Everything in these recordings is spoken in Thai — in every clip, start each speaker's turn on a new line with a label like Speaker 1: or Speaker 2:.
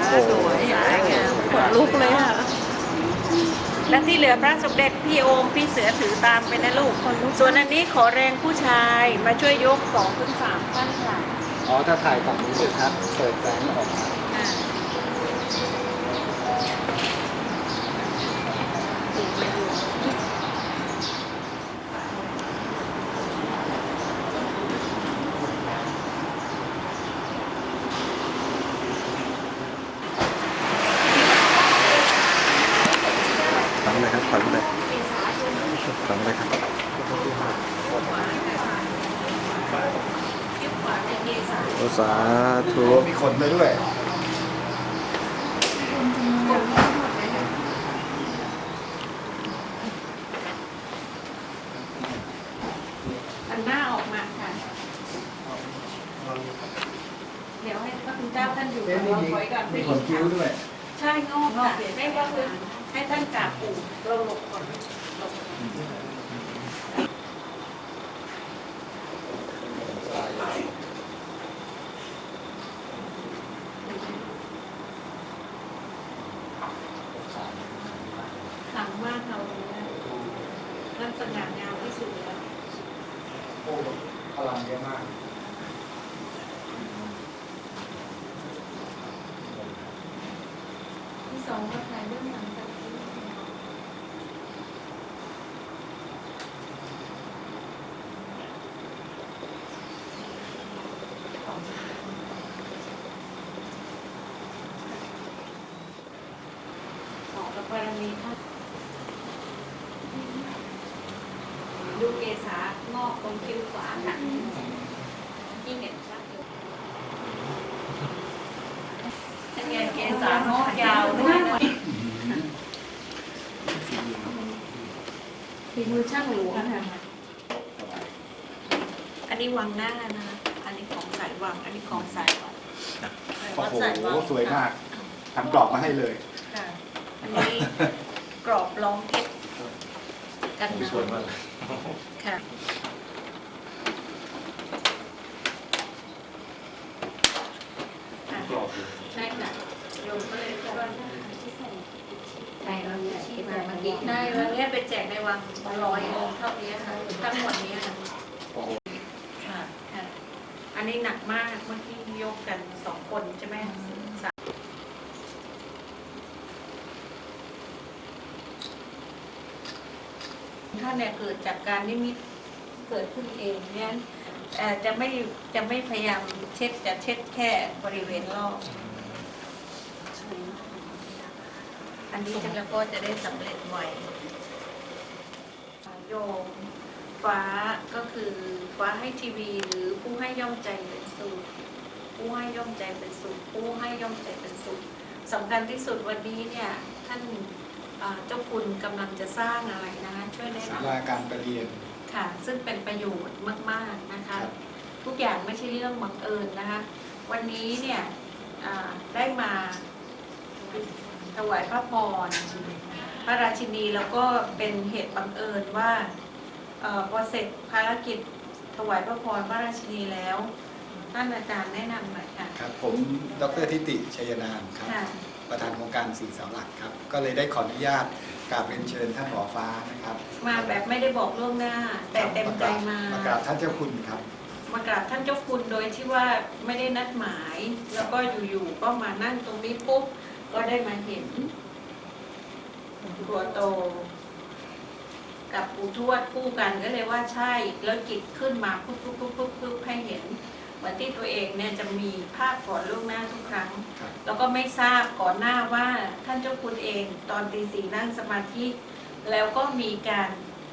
Speaker 1: สวยสวยงามขนลุกเลยอะ และที่เหลือพระสมเด็จพี่โอมพี่เสือถือตามไปนะลูก ส่วนอันนี้ขอแรงผู้ชายมาช่วยยกสองถึงสามท่านค่ะ
Speaker 2: อ๋อ ถ้าถ่ายฝั่งนี้เลยครับ เปิดแสงออกมา
Speaker 1: อ่าติดไปอยู่
Speaker 3: ฝังเลยครับฝังเลย ฝังเลยครับ
Speaker 1: คิ้วขวาเป็นเกสา
Speaker 3: โอสาธุ
Speaker 2: โอ้มีขนเลยด้วย
Speaker 1: อันหน้าออกมาค่ะ เดี๋ยวให้พระคุณเจ้าท่านอยู่กับเราไว้ก่อน
Speaker 2: มีขนคิ้วด้วย
Speaker 1: ใช่งอกค่ะให้ก็คือให้ท่านกราบปู่เราหลบก่อนหลบขลังมากเราเนี่ยท่านสง่างามที่สุดแล้ว
Speaker 2: โอ้พลังเยอะมาก
Speaker 1: ที่สองว่าถ่ายเรื่องหลังจากที่ขอพระบารมีท่านดูเกษางอก ตรงคิ้วขวาค่ะที่เห็นชัดอยู่เป็นไงเกษางอกยาวด้วยนะฝีมือช่างหลวงค่ะ อันนี้วังหน้านะคะ อันนี้ของสายวัง อันนี้ของสายวัง
Speaker 2: โอ้
Speaker 1: วัด
Speaker 2: โห
Speaker 1: สายวัง
Speaker 2: สวยมากทำกรอบมาให้เลย
Speaker 1: ค่ะอันนี้กรอบรองเพชรกันหนาว
Speaker 3: สวยมาก
Speaker 1: ค่ะ
Speaker 3: กรอบเลย
Speaker 1: ใช่ค่ะโยมก็เลยคิดว่าใช่เราเนี่ย ที่มาเมื่อกี้ได้วันนี้ไปแจกในวังร้อยองค์เท่านี้ค่ะทั้งหมดนี้ค่ะค่ะค่ะอันนี้หนักมากเมื่อกี้ยกกันสองคนใช่ไหมสามท่านเนี่ยเกิดจากการนิมิตเกิดขึ้นเองเนี่ยจะไม่จะไม่พยายามเช็ดจะเช็ดแค่บริเวณรอบ อันนี้จะแล้วก็จะได้สำเร็จไวโยมฟ้าก็คือฟ้าให้ทีวีหรือผู้ให้ย่อมใจเป็นสุขผู้ให้ย่อมใจเป็นสุขผู้ให้ย่อมใจเป็นสุขสำคัญที่สุดวันนี้เนี่ยท่านอ่าเจ้าคุณกำลังจะสร้างอะไรนะคะช่วยแนะ
Speaker 2: ศานลาการประเรียนำ
Speaker 1: ค่ะ ซึ่งเป็นประโยชน์มาก ๆนะคะ
Speaker 2: ครับ
Speaker 1: ทุกอย่างไม่ใช่เรื่องบังเอิญนะคะ วันนี้เนี่ยอ่าได้มา ถวายพระพรพระราชินีแล้วก็เป็นเหตุบังเอิญว่าเออพอเสร็จภารกิจถวายพระพรพระราชินีแล้ว ท่านอาจารย์แนะนำหน่อยค่ะ
Speaker 2: ครับผมดรทิติชัยนามครับ
Speaker 1: ค่ะ
Speaker 2: ประธานโครงการสีเสาหลักครับ ก็เลยได้ขออนุญาตกราบเรียนเชิญท่านหมอฟ้านะครับ
Speaker 1: มาแบบไม่ได้บอกล่วงหน้า แต่เต็มใจมา
Speaker 2: มากราบท่านเจ้าคุณครับ
Speaker 1: มากราบท่านเจ้าคุณโดยที่ว่าไม่ได้นัดหมาย แล้วก็อยู่ๆก็มานั่งตรงนี้ปุ๊บ ก็ได้มาเห็นตัวโต กับปู่ทวดคู่กันก็เลยว่าใช่แล้วจิตขึ้นมาปุ๊บปุ๊บปุ๊บปุ๊บปุ๊บให้เห็นเหมือนที่ตัวเองเนี่ยจะมีภาพก่อนล่วงหน้าทุกครั้ง
Speaker 2: ครับ
Speaker 1: แล้วก็ไม่ทราบก่อนหน้าว่าท่านเจ้าคุณเองตอนตีสี่นั่งสมาธิ แล้วก็มีการ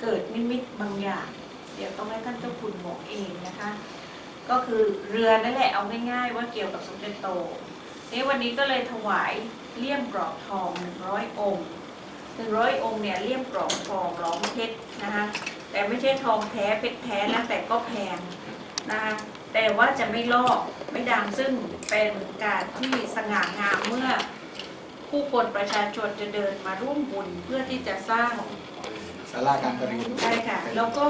Speaker 1: เกิดนิมิตบางอย่าง เดี๋ยวต้องให้ท่านเจ้าคุณบอกเองนะคะ ก็คือเรือนั่นแหละเอาง่ายๆว่าเกี่ยวกับสมเด็จโต นี่วันนี้ก็เลยถวายเลี่ยมกรอบทองหนึ่งร้อยองค์หนึ่งร้อยองค์เนี่ยเลี่ยมกรอบทองล้อมเพชรนะคะแต่ไม่ใช่ทองแท้เพชรแท้นะแต่ก็แพงนะคะแต่ว่าจะไม่ลอกไม่ดำซึ่งเป็นการที่สง่างามเมื่อผู้คนประชาชนจะเดินมาร่วมบุญเพื่อที่จะสร้าง
Speaker 2: ศาลาการประเรียน
Speaker 1: ใช่ค่ะแล้วก็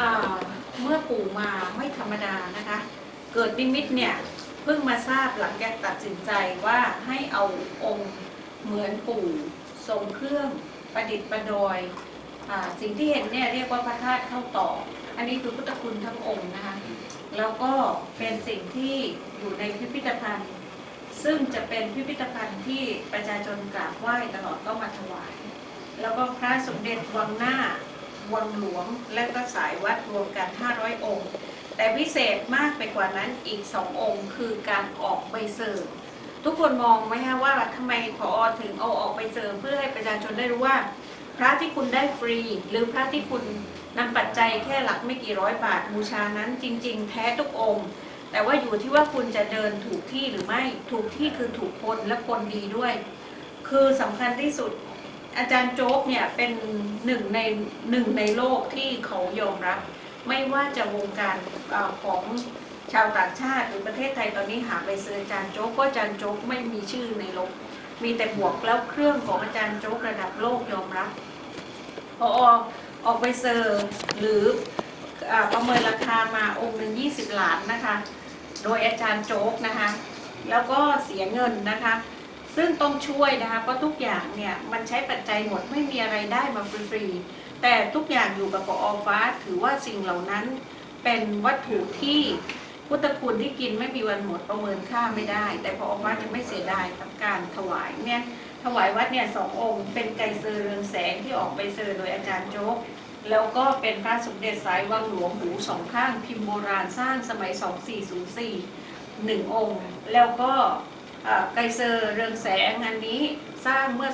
Speaker 1: อ่าเมื่อปู่มาไม่ธรรมดานะคะ เกิดนิมิตเนี่ย เพิ่งมาทราบหลังจากตัดสินใจว่าให้เอาองค์เหมือนปู่ทรงเครื่องประดิษฐ์ประดอยอสิ่งที่เห็นเนี่ยเรียกว่าพระธาตุเข้าต่อ อันนี้คือพุทธคุณทั้งองค์นะคะแล้วก็เป็นสิ่งที่อยู่ในพิพิธภัณฑ์ ซึ่งจะเป็นพิพิธภัณฑ์ที่ประชาชนกราบไหว้ตลอดก็มาถวาย แล้วก็พระสมเด็จวังหน้าวังหลวงและก็สายวัดรวมกัน 500 องค์ แต่พิเศษมากไปกว่านั้นอีกสององค์คือการออกใบเสริมทุกคนมองไหมฮะว่าทำไมพอถึงเอาออกใบเสริมเพื่อให้ประชาชนได้รู้ว่า พระที่คุณได้ฟรี หรือพระที่คุณนำปัจจัยแค่หลักไม่กี่ร้อยบาทบูชานั้นจริง ๆ แท้ทุกองค์ แต่ว่าอยู่ที่ว่าคุณจะเดินถูกที่หรือไม่ถูกที่คือถูกคนและคนดีด้วย คือสำคัญที่สุดอาจารย์โจ๊กเนี่ยเป็นหนึ่งในหนึ่งในโลกที่เขายอมรับ ไม่ว่าจะวงการอของชาวต่างชาติหรือประเทศไทยตอนนี้หาไปเซอร์อาจารย์โจ๊กก็อาจารย์โจ๊กไม่มีชื่อในลกมีแต่บวกแล้วเครื่องของอาจารย์โจ๊กระดับโลกยอมรับพอออกไปเซอร์หรืออประเมินราคามาองค์หนึ่ง20ล้านนะคะ โดยอาจารย์โจ๊กนะคะ แล้วก็เสียเงินนะคะ ซึ่งต้องช่วยนะคะเพราะทุกอย่างเนี่ยมันใช้ปัจจัยหมดไม่มีอะไรได้มาฟรีๆ แต่ทุกอย่างอยู่กับปอฟ้า ถือว่าสิ่งเหล่านั้นเป็นวัตถุที่พุทธคุณที่กินไม่มีวันหมดประเมินค่าไม่ได้ แต่พอฟ้าจะไม่เสียดายกับการถวายเนี่ยถวายวัดเนี่ยสององค์ เป็นไกรเซอร์เรืองแสงที่ออกไปเซอร์โดยอาจารย์โจ๊กแล้วก็เป็นพระสมเด็จสายวังหลวงหูสองข้างพิมพ์โบราณสร้างสมัย 2404หนึ่งองค์ แล้วก็ไกรเซอร์เรืองแสงอันนี้สร้างเมื่อ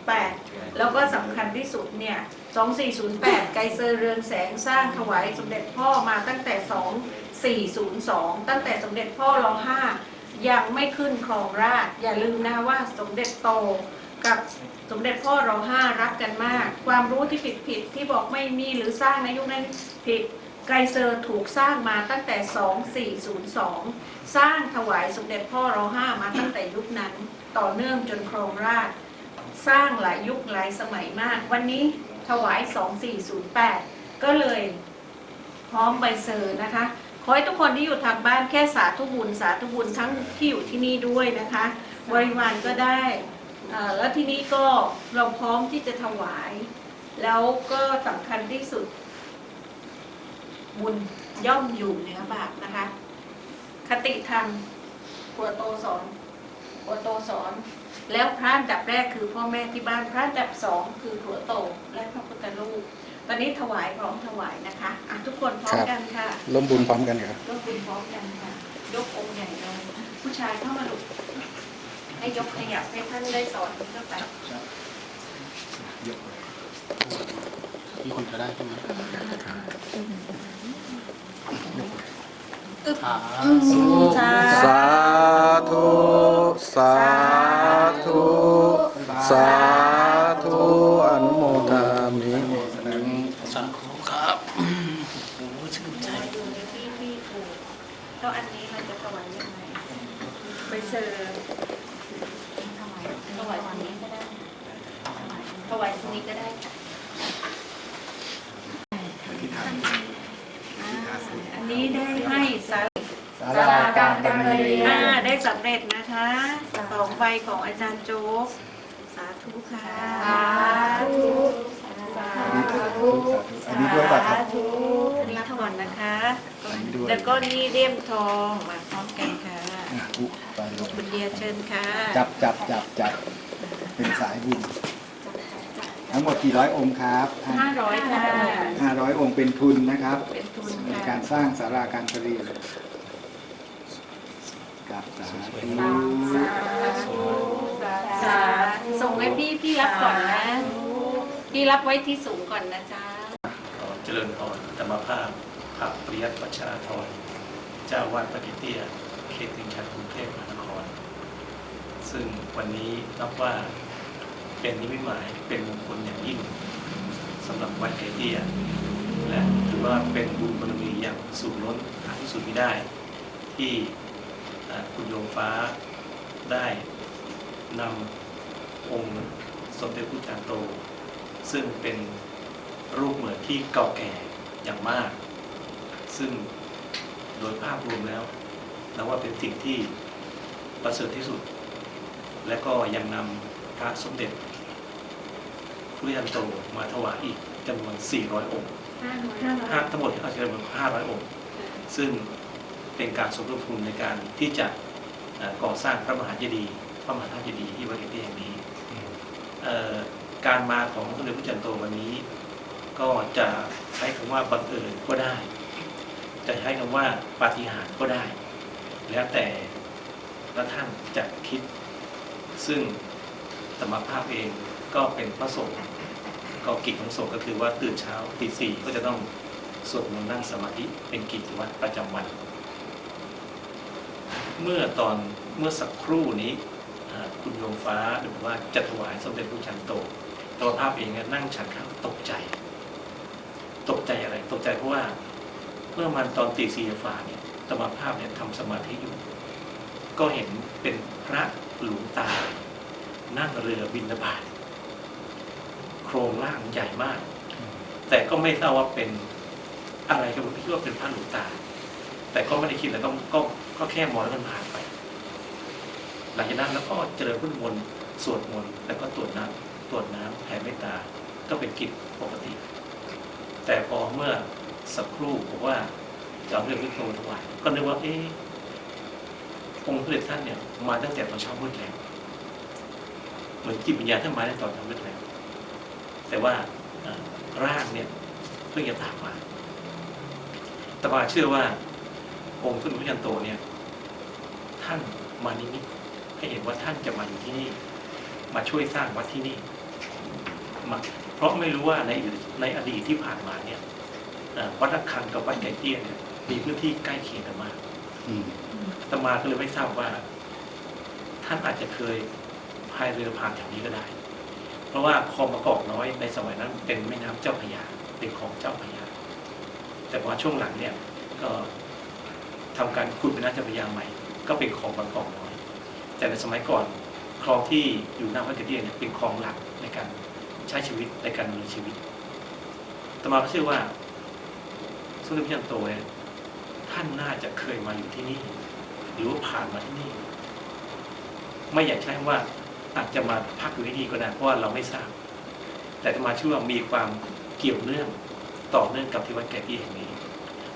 Speaker 1: 2408 แล้วก็สำคัญที่สุดเนี่ย 2408 ไกเซอร์เรืองแสงสร้างถวายสมเด็จพ่อมาตั้งแต่ 2402 ตั้งแต่สมเด็จพ่อรอห้ายังไม่ขึ้นครองราช อย่าลืมนะว่าสมเด็จโตกับสมเด็จพ่อรอห้ารักกันมาก ความรู้ที่ผิดผิดที่บอกไม่มีหรือสร้างในยุคนั้นผิดไกรเซอร์ถูกสร้างมาตั้งแต่ 2402 สร้างถวายสมเด็จพ่อรอห้ามาตั้งแต่ยุคนั้น ต่อเนื่องจนครองราช สร้างหลายยุคหลายสมัยมาก วันนี้ ถวาย 2408 ก็เลยพร้อมใบเซอร์นะคะ ขอให้ทุกคนที่อยู่ทางบ้านแค่สาธุบุญ สาธุบุญทั้งที่อยู่ที่นี่ด้วยนะคะ บริวารก็ได้เอ่อแล้วที่นี้ก็เราพร้อมที่จะถวาย แล้วก็สำคัญที่สุด บุญย่อมอยู่เหนือบาปนะคะ คติธรรมหัวโตสอนหัวโตสอน แล้วพระอันดับแรกคือพ่อแม่ที่บ้านพระอันดับสองคือหัวโตและพระพุทธรูปตอนนี้ถวายพร้อมถวายนะคะอะทุกคนพร้อมกันค่ะ
Speaker 3: ร่วมบุญพร้อมกันครับ
Speaker 1: ยกบุญพร้อมกันค่ะยกองค์ใหญ่เลยผู้ชายเข้ามาลุกให้ยกขยับให้ท่านได้สอนเข้าไป
Speaker 2: ยกเลย
Speaker 4: มีคนจะได้ใช่ไหม
Speaker 1: อึ๊บ
Speaker 4: ขา
Speaker 1: สา
Speaker 3: สาธุสาธุ สาธุอนุโมทามิ
Speaker 4: สาธุครับโอ้โหชื่นใจ
Speaker 1: อยู่ในที่ที่ถูกแล้วอันนี้เราจะถวายยังไงไปเซอร์ถวายถวายตรงนี้ก็ได้ถวายตรงนี้ก็ได้ค่ะ
Speaker 2: ที่ทาน
Speaker 1: อ่าอันนี้ได้ให้สา
Speaker 2: สารา การประเรียน
Speaker 1: อ่าได้สำเร็จนะคะสองใบของอาจารย์โจ๊ก สาธุค่ะ
Speaker 5: สาธุ
Speaker 1: สา
Speaker 2: อันนี้ด้วยป่ะครับ
Speaker 1: ธุรับก่อนนะคะ
Speaker 2: อันนี้ด้วย
Speaker 1: แล้วก็นี่เลี่ยมทองมาพร้อมกันค่ะ
Speaker 2: อะอุ๊ไปลง
Speaker 1: คุณเดียเชิญค่ะ
Speaker 2: จับจับจับจับเป็นสายบุญทั้งหมดกี่ร้อยองค์ครับ
Speaker 1: ห้าร้อยค่ะ
Speaker 2: ห้าร้อยองค์เป็นทุนนะครับ
Speaker 1: เป็นทุน
Speaker 2: ใน
Speaker 1: ค่ะ
Speaker 2: การสร้างสาราการประเรียน กับสาธุ
Speaker 1: สาธุสาธุส่งให้พี่พี่รับก่อนนะ พี่รับไว้ที่สูงก่อนนะจ๊ะ
Speaker 4: ขอเจริญพรธรรมภาพผักปริยัติปัชชาธรเจ้าวาดปฏิเตียเขตติงชันกรุงเทพมหานคร ซึ่งวันนี้นับว่าเป็นนิมิตหมายเป็นมงคลอย่างยิ่งสำหรับวัดเขตเตียและถือว่าเป็นบุญบารมีอย่างสูงล้นหาที่สุดไม่ได้ที่ คุณโยมฟ้าได้นำองค์สมเด็จพระจารย์โต ซึ่งเป็นรูปเหมือนที่เก่าแก่อย่างมาก ซึ่งโดยภาพรวมแล้วนับว่าเป็นสิ่งที่ประเสริฐที่สุด และก็ยังนำพระสมเด็จพระยันโตมาถวายอีกจำนวน 400 องค์
Speaker 1: ห้าร้อยห้าร้อย
Speaker 4: ห้าทั้งหมดที่เราจะจำนวน500 องค์ ซึ่ง เป็นการสมทบทุนในการที่จะเอ่อก่อสร้างพระมหาเจดีย์พระมหาธาตุเจดีย์ที่วัดเกตีแห่งนี้เอ่อการมาของสมเด็จพระจันทร์โตวันนี้ ก็จะใช้คำว่าบังเอิญก็ได้ จะใช้คำว่าปาฏิหาริย์ก็ได้ แล้วแต่ละท่านจะคิด ซึ่งธรรมภาพเองก็เป็นพระสงฆ์ก็กิจของสงฆ์ก็คือว่าตื่นเช้าตีสี่ก็จะต้องสวดมนต์นั่งสมาธิเป็นกิจวัตรประจำวัน เมื่อตอนเมื่อสักครู่นี้คุณโยมฟ้าหรือว่าจะถวายสมเด็จพระจันโตตัวภาพเองนั่งฉันข้างตกใจ ตกใจอะไร ตกใจเพราะว่าเมื่อมันตอนตีสี่ฝ่าเนี่ยธรรมภาพเนี่ยทำสมาธิอยู่ ก็เห็นเป็นพระหลวงตา นั่งเรือบินบาตโครงร่างใหญ่มาก แต่ก็ไม่ทราบว่าเป็นอะไรก็ไม่คิดว่าเป็นพระหลวงตา แต่ก็ไม่ได้คิดแล้วก็ก็ก็แค่มองแล้วมันผ่านไป หลังจากนั้นแล้วก็เจริญพุทธมนต์สวดมนต์แล้วก็ตรวจน้ำตรวจน้ำแผ่เมตตาก็เป็นกิจปกติ แต่พอเมื่อสักครู่บอกว่าจะเอาเรื่องวิโตถวายก็นึกว่าเอ๊ะองค์พระเดชท่านเนี่ยมาตั้งแต่ตอนเช้ามืดแล้วเหมือนจิตวิญญาณท่านมาในตอนเช้ามืดแล้วแต่ว่าร่างเนี่ยเพิ่งจะตามมาแตมาเชื่อว่า องค์สมเด็จพระจันทร์โตเนี่ยท่านมานิมิตให้เห็นว่าท่านจะมาอยู่ที่นี่ มาช่วยสร้างวัดที่นี่มาเพราะไม่รู้ว่าในในอดีตที่ผ่านมาเนี่ยเอ่อวัดระฆังกับวัดไก่เตี้ยเนี่ยมีพื้นที่ใกล้เคียงกันมาก
Speaker 3: อืม
Speaker 4: อาตมาก็เลยไม่ทราบว่า ท่านอาจจะเคยพายเรือผ่านแถวนี้ก็ได้ เพราะว่าคลองมะกอกน้อยในสมัยนั้นเป็นแม่น้ำเจ้าพระยาเป็นของเจ้าพระยาแต่ว่าช่วงหลังเนี่ยก็ ทำการขุดเป็นน้ำเจ้าพระยาใหม่ ก็เป็นคลองบางกอกน้อย แต่ในสมัยก่อนคลองที่อยู่หน้าวัดกระเดียเนี่ยเป็นคลองหลักในการใช้ชีวิตในการดำเนินชีวิตอาตมาก็เชื่อว่าสมเด็จพระจันโตเนี่ยท่านน่าจะเคยมาอยู่ที่นี่ หรือว่าผ่านมาที่นี่ ไม่อยากใช้ว่าอาจจะมาพักอยู่ที่นี่ก็ได้เพราะว่าเราไม่ทราบ แต่อาตมาเชื่อว่ามีความเกี่ยวเนื่องต่อเนื่องกับที่วัดแก่ที่แห่งนี้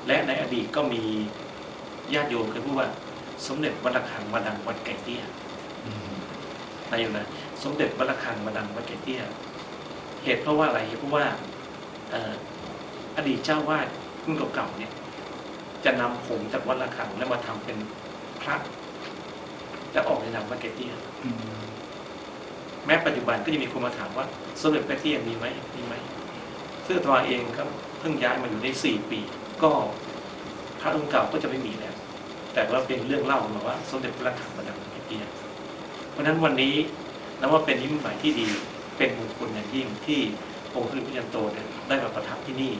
Speaker 4: และในอดีตก็มี ญาติโยมเคยพูดว่า สมเด็จวัดระฆังมาดังวัดไก่เตี้ย
Speaker 3: อืม
Speaker 4: นายโยมนะสมเด็จวัดระฆังมาดังวัดไก่เตี้ยเหตุเพราะว่าอะไรเหตุเพราะว่าอดีตเจ้าวาดรุ่นเก่าๆเนี่ย จะนำผงจากวัดระฆังแล้วมาทำเป็นพระจะออกในนามวัดไก่เตี้ยแม้ปัจจุบันก็ยังมีคนมาถามว่า สมเด็จพระเตี้ยมีไหมมีไหมซึ่งอตมาเองก็เพิ่งย้ายมาอยู่ได้สี่ปี ก็พระองค์เก่าก็จะไม่มีแล้ว แต่ว่าเป็นเรื่องเล่ามาว่าสมเด็จพระราชามาดังพระเตี้ยเพราะฉะนั้นวันนี้นับว่าเป็นนิมิตหมายที่ดี เป็นมงคลอย่างยิ่งที่องค์พระพุทธเจ้าโตเนี่ยได้มาประทับที่นี่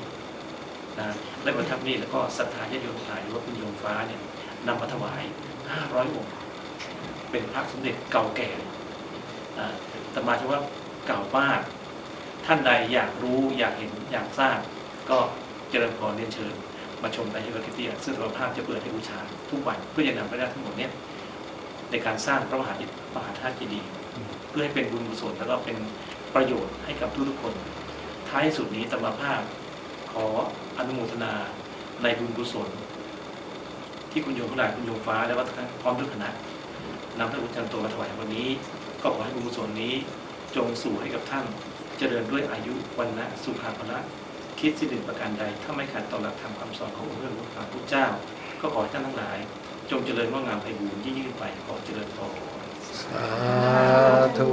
Speaker 4: นะได้ประทับนี่แล้วก็ศรัทธาญาติโยมทายหรือว่าคุณโยมฟ้าเนี่ยนำมาถวาย 500 องค์ เป็นพระสมเด็จเก่าแก่แต่มาชื่อว่าเก่ามาก ท่านใดอยากรู้อยากเห็นอยากทราบก็เจริญพรเรียนเชิญ มาชมในที่วัดกิเตียซึ่งสภาพจะเปิดให้บูชาทุกวันเพื่อจะนำไปได้ทั้งหมดเนี้ยในการสร้างพระมหาจิตมหาธาตุเจดีย์เพื่อให้เป็นบุญกุศลแล้วก็เป็นประโยชน์ให้กับทุกๆคน ท้ายสุดนี้ธรรมภาพขออนุโมทนาในบุญกุศล ที่คุณโยมผู้ใดคุณโยมฟ้าและวัฒนพร้อมด้วยคณะนำพระอุจจันโตมาถวายวันนี้ ก็ขอให้บุญกุศลนี้จงสู่ให้กับท่านเจริญด้วยอายุวันนะสุขภาภละ คิดสิ่งหนึ่งประการใด ถ้าไม่ขัดต่อหลักธรรมคำสอนขององค์พระผู้เป็นพระเจ้า ก็ขอให้ท่านทั้งหลาย จงเจริญว่างามไปบูรยิ่งยิ่งไปขอเจริญพร
Speaker 3: สาธุ